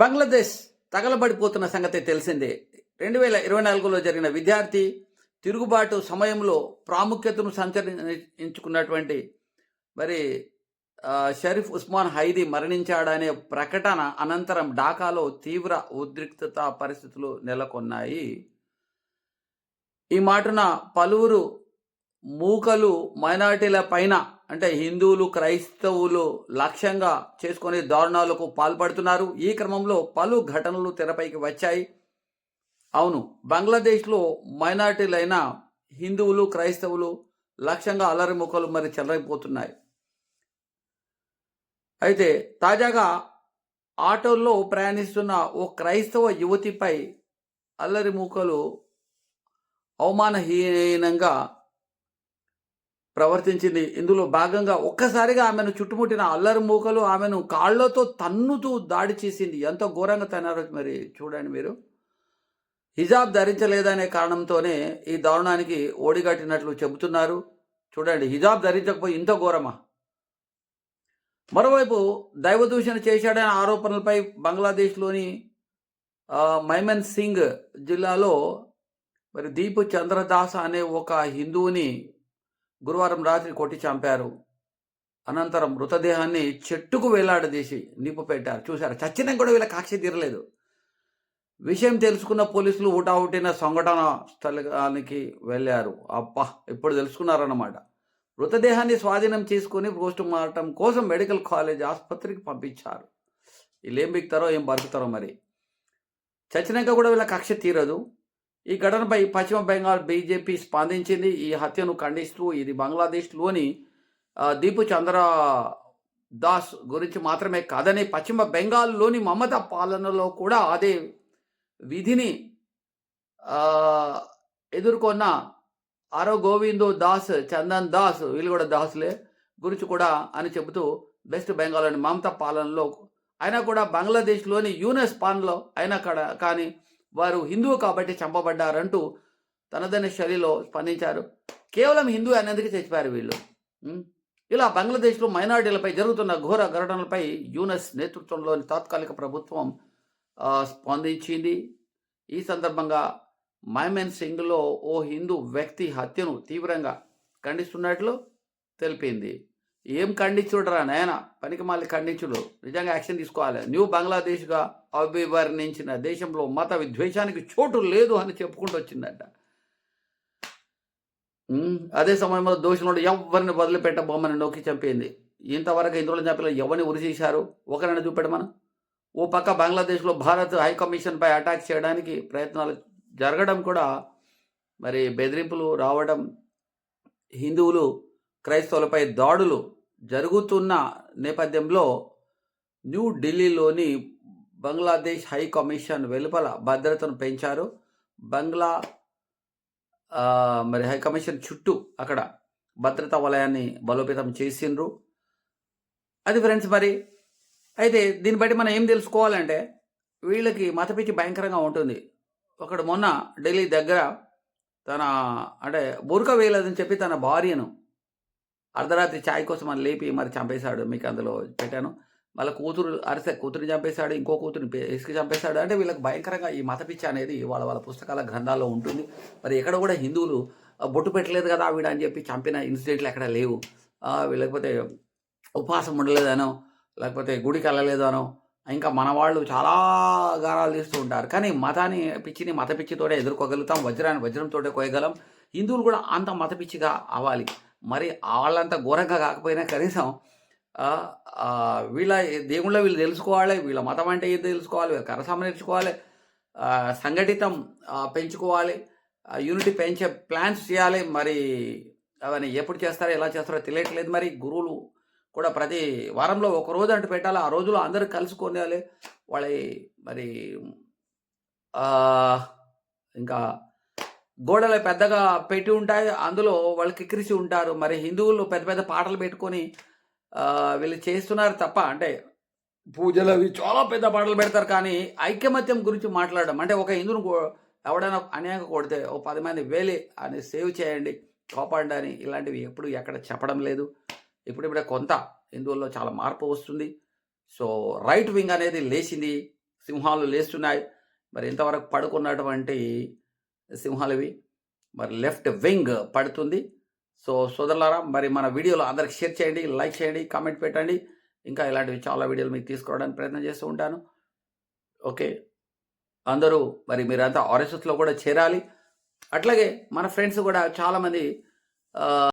బంగ్లాదేశ్ తగలబడిపోతున్న సంగతి తెలిసిందే. రెండు వేల ఇరవై నాలుగులో జరిగిన విద్యార్థి తిరుగుబాటు సమయంలో ప్రాముఖ్యతను సంచరించుకున్నటువంటి మరి షరీఫ్ ఉస్మాన్ హైదీ మరణించాడనే ప్రకటన అనంతరం ఢాకాలో తీవ్ర ఉద్రిక్తత పరిస్థితులు నెలకొన్నాయి. ఈ మాటన పలువురు మూకలు మైనార్టీల పైన అంటే హిందువులు క్రైస్తవులు లక్ష్యంగా చేసుకునే దారుణాలకు పాల్పడుతున్నారు. ఈ క్రమంలో పలు ఘటనలు తెరపైకి వచ్చాయి. అవును బంగ్లాదేశ్లో మైనార్టీలైన హిందువులు క్రైస్తవులు లక్ష్యంగా అల్లరి ముఖలు మరి చెలరైపోతున్నాయి అయితే తాజాగా ఆటోల్లో ప్రయాణిస్తున్న ఓ క్రైస్తవ యువతిపై అల్లరి మూకలు అవమానహీనంగా ప్రవర్తించింది. ఇందులో భాగంగా ఒక్కసారిగా ఆమెను చుట్టుముట్టిన అల్లరి మూకలు ఆమెను కాళ్ళతో తన్నుతూ దాడి చేసింది. ఎంత ఘోరంగా తన్నారో మరి చూడండి మీరు. హిజాబ్ ధరించలేదనే కారణంతోనే ఈ దారుణానికి ఓడిగట్టినట్లు చెబుతున్నారు. చూడండి హిజాబ్ ధరించకపోయి ఇంత ఘోరమా? మరోవైపు దైవదూషణ చేశాడనే ఆరోపణలపై బంగ్లాదేశ్లోని మైమన్ సింగ్ జిల్లాలో మరి దీపు చంద్రదాస్ అనే ఒక హిందువుని గురువారం రాత్రి కొట్టి చంపారు. అనంతరం మృతదేహాన్ని చెట్టుకు వేలాడదీసి నిప్పు పెట్టారు చూశారు? చచ్చినా కూడా వీళ్ళ కాక్షి తీరలేదు. విషయం తెలుసుకున్న పోలీసులు ఊటావుటిన సంఘటన స్థలానికి వెళ్ళారు. అబ్బా! ఇప్పుడు తెలుసుకున్నారన్నమాట. మృతదేహాన్ని స్వాధీనం చేసుకుని పోస్ట్ మార్టం కోసం మెడికల్ కాలేజ్ ఆసుపత్రికి పంపించారు. వీళ్ళు ఏం బిక్తారో ఏం బతుకుతారో మరి. చచ్చినాక కూడా వీళ్ళ కక్ష తీరదు. ఈ ఘటనపై పశ్చిమ బెంగాల్ బీజేపీ స్పందించింది. ఈ హత్యను ఖండిస్తూ ఇది బంగ్లాదేశ్లోని దీపు చంద్ర దాస్ గురించి మాత్రమే కాదని పశ్చిమ బెంగాల్లోని మమతా పాలనలో కూడా అదే విధిని ఎదుర్కొన్న ఆరో గోవిందో దాస్ చందన్ దాస్ వీళ్ళు కూడా దాసులే గురించి కూడా అని చెబుతూ వెస్ట్ బెంగాల్లోని మమతా పాలనలో అయినా కూడా బంగ్లాదేశ్లోని యూనెస్ పాన్లో అయినా కూడా కానీ వారు హిందువు కాబట్టి చంపబడ్డారంటూ తనదైన శైలిలో స్పందించారు. కేవలం హిందూ అనేందుకు చచ్చిపోయారు వీళ్ళు. ఇలా బంగ్లాదేశ్లో మైనారిటీలపై జరుగుతున్న ఘోర ఘటనలపై యూనస్ నేతృత్వంలోని తాత్కాలిక ప్రభుత్వం స్పందించింది. ఈ సందర్భంగా మైమెన్ సింగ్లో ఓ హిందూ వ్యక్తి హత్యను తీవ్రంగా ఖండిస్తున్నట్లు తెలిపింది. ఏం ఖండించుడురా నాయన? పనికి మళ్ళీ ఖండించుడు. నిజంగా యాక్షన్ తీసుకోవాలి. న్యూ బంగ్లాదేశ్గా అభివర్ణించిన దేశంలో మత విద్వేషానికి చోటు లేదు అని చెప్పుకుంటూ వచ్చిందట. అదే సమయంలో దోషులను ఎవరిని వదిలిపెట్టబోమని నొక్కి చంపింది? ఇంతవరకు ఇందులో చంపిన ఎవరిని ఉరిచేశారు ఒకరిని మనం ఓ పక్క బంగ్లాదేశ్లో భారత్ హై కమిషన్పై అటాక్ చేయడానికి ప్రయత్నాలు జరగడం కూడా మరి బెదిరింపులు రావడం హిందువులు క్రైస్తవులపై దాడులు జరుగుతున్న నేపథ్యంలో న్యూఢిల్లీలోని బంగ్లాదేశ్ హై కమిషన్ వెలుపల భద్రతను పెంచారు. బంగ్లా మరి హై కమిషన్ చుట్టూ అక్కడ భద్రతా వలయాన్ని బలోపేతం చేసిండ్రు. అది ఫ్రెండ్స్ మరి అయితే దీన్ని బట్టి మనం ఏం తెలుసుకోవాలంటే వీళ్ళకి మతపిచ్చి భయంకరంగా ఉంటుంది. ఒకడు మొన్న ఢిల్లీ దగ్గర తన అంటే బురక వేయలేదని చెప్పి తన భార్యను అర్ధరాత్రి ఛాయ్ కోసం అని లేపి మరి చంపేశాడు మీకు అందులో పెట్టాను. వాళ్ళ కూతురు అరిసె కూతురిని చంపేశాడు ఇంకో కూతురిని ఇసుక చంపేశాడు. అంటే వీళ్ళకి భయంకరంగా ఈ మతపిచ్చి అనేది వాళ్ళ వాళ్ళ పుస్తకాల గ్రంథాల్లో ఉంటుంది. మరి ఎక్కడ కూడా హిందువులు బొట్టు పెట్టలేదు కదా ఆవిడ అని చెప్పి చంపిన ఇన్సిడెంట్లు ఎక్కడ లేవు. లేకపోతే ఉపవాసం ఉండలేదనో లేకపోతే గుడికి వెళ్ళలేదనో ఇంకా మన వాళ్ళు చాలా గారాలు తీస్తూ ఉంటారు. కానీ మతాన్ని పిచ్చిని మత పిచ్చితోనే ఎదుర్కోగలుగుతాం వజ్రాన్ని వజ్రంతోటే కోయగలం. హిందువులు కూడా అంత మత పిచ్చిగా అవ్వాలి. మరి వాళ్ళంత ఘోరంగా కాకపోయినా కనీసం వీళ్ళ దేవుళ్ళ వీళ్ళు తెలుసుకోవాలి వీళ్ళ మతం అంటే ఏది తెలుసుకోవాలి వీళ్ళ కరసామ నేర్చుకోవాలి సంఘటితం పెంచుకోవాలి యూనిటీ పెంచే ప్లాన్స్ చేయాలి మరి అవన్నీ ఎప్పుడు చేస్తారో ఎలా చేస్తారో తెలియట్లేదు మరి గురువులు కూడా ప్రతి వారంలో ఒక రోజు అంటూ పెట్టాలి ఆ రోజులో అందరూ కలుసుకొని వాళ్ళ మరి ఇంకా గోడలు పెద్దగా పెట్టి ఉంటాయి. అందులో వాళ్ళు కిక్కిరిసి ఉంటారు. మరి హిందువులు పెద్ద పెద్ద పాటలు పెట్టుకొని వీళ్ళు చేస్తున్నారు తప్ప అంటే పూజలు అవి చాలా పెద్ద పాటలు పెడతారు కానీ ఐకమత్యం గురించి మాట్లాడడం. అంటే ఒక హిందువుని ఎవడైనా అన్యాయంగా కొడితే ఓ పది మంది వేలి అని సేవ్ చేయండి కాపాడండి అని ఇలాంటివి ఎప్పుడు ఎక్కడ చెప్పడం లేదు. ఇప్పుడు ఇప్పుడు కొంత హిందువుల్లో చాలా మార్పు వస్తుంది. సో రైట్ వింగ్ అనేది లేచింది. సింహాలు లేస్తున్నాయి. మరి ఇంతవరకు పడుకున్నటువంటి సింహాలవి. మరి లెఫ్ట్ వింగ్ పడుతుంది. సో సోదరులారా మరి మన వీడియోలో అందరికి షేర్ చేయండి లైక్ చేయండి కామెంట్ పెట్టండి. ఇంకా ఇలాంటివి చాలా వీడియోలు మీకు తీసుకురావడానికి ప్రయత్నం చేస్తూ ఉంటాను. ఓకే. అందరూ మరి మీరంతా ఆర్ఎస్ఎస్లో కూడా చేరాలి. అట్లాగే మన ఫ్రెండ్స్ కూడా చాలామంది